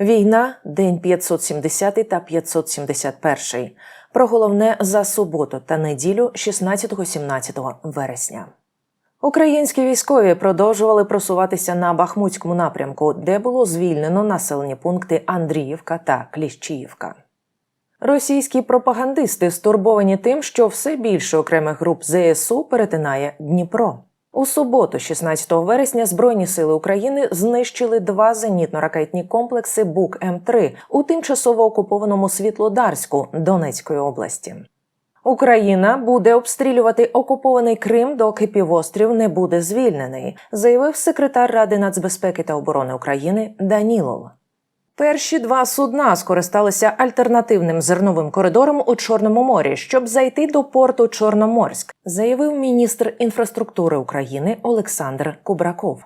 Війна день 570 та 571. Про головне за суботу та неділю 16-17 вересня. Українські військові продовжували просуватися на Бахмутському напрямку, де було звільнено населені пункти Андріївка та Кліщіївка. Російські пропагандисти стурбовані тим, що все більше окремих груп ЗСУ перетинає Дніпро. У суботу, 16 вересня, Збройні сили України знищили два зенітно-ракетні комплекси Бук М3 у тимчасово окупованому Світлодарську Донецької області. Україна буде обстрілювати окупований Крим, доки півострів не буде звільнений, заявив секретар Ради нацбезпеки та оборони України Данілов. Перші два судна скористалися альтернативним зерновим коридором у Чорному морі, щоб зайти до порту Чорноморськ, заявив міністр інфраструктури України Олександр Кубраков.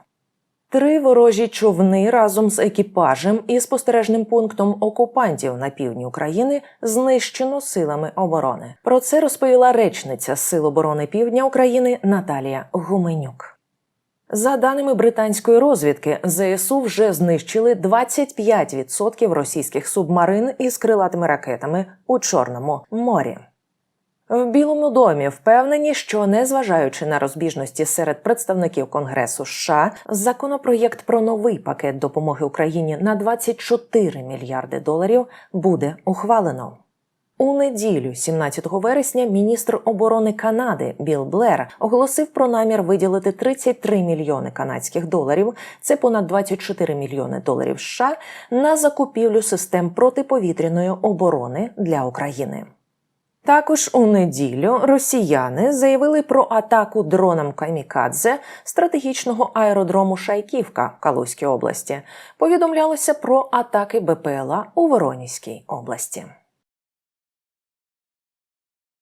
Три ворожі човни разом з екіпажем і спостережним пунктом окупантів на півдні України знищено силами оборони. Про це розповіла речниця Сил оборони Півдня України Наталія Гуменюк. За даними британської розвідки, ЗСУ вже знищили 25% російських субмарин із крилатими ракетами у Чорному морі. В Білому домі впевнені, що незважаючи на розбіжності серед представників Конгресу США, законопроєкт про новий пакет допомоги Україні на 24 мільярди доларів буде ухвалено. У неділю, 17 вересня, міністр оборони Канади Біл Блер оголосив про намір виділити 33 мільйони канадських доларів, це понад 24 мільйони доларів США, на закупівлю систем протиповітряної оборони для України. Також у неділю росіяни заявили про атаку дроном Камікадзе стратегічного аеродрому Шайківка Калузькій області. Повідомлялося про атаки БПЛА у Воронізькій області.